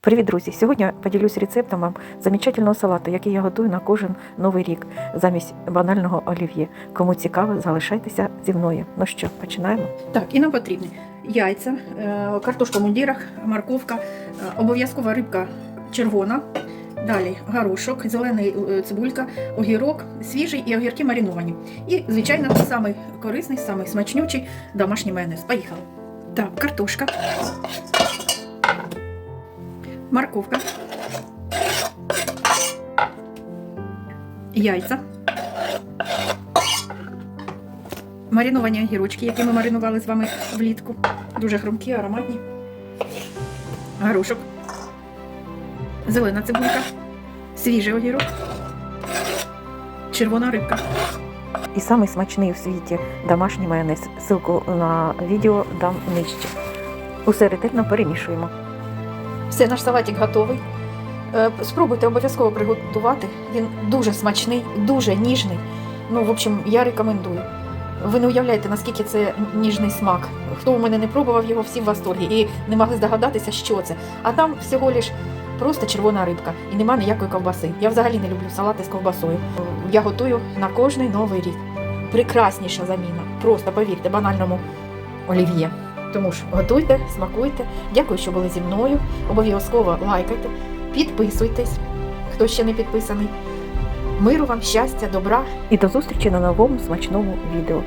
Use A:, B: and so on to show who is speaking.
A: Привіт, друзі! Сьогодні поділюсь рецептом вам замечательного салату, який я готую на кожен новий рік замість банального олів'є. Кому цікаво, залишайтеся зі мною. Ну що, починаємо?
B: Так, і нам потрібні яйця, е, картошка в мундірах, морковка, е, обов'язкова рибка червона, далі горошок, зелений е, цибулька, огірок, свіжий і огірки мариновані. І, звичайно, самий корисний, самий смачнючий домашній майонез. Поїхали. Так, картошка, морковка, яйця. Мариновані огірочки, які ми маринували з вами влітку. Дуже хрумкі, ароматні. Горошок. Зелена цибулька. Свіжий огірок. Червона рибка.
A: І самий смачний у світі домашній майонез. Ссылку на відео дам нижче. Усе ретельно перемішуємо.
B: Все, наш салатик готовий. Е, Спробуйте обов'язково приготувати. Він дуже смачний, дуже ніжний. Ну, в общем, я рекомендую. Ви не уявляєте, наскільки це ніжний смак. Хто у мене не пробував його, всі в восторгі і не могли здогадатися, що це. А там всього лиш просто червона рибка і нема ніякої ковбаси. Я взагалі не люблю салати з ковбасою. Я готую на кожний новий рік. Прекрасніша заміна. Просто повірте, банальному олів'є. Тому ж готуйте, смакуйте. Дякую, що були зі мною. Обов'язково лайкайте, підписуйтесь, хто ще не підписаний. Миру вам, щастя, добра
A: І до зустрічі на новому смачному відео.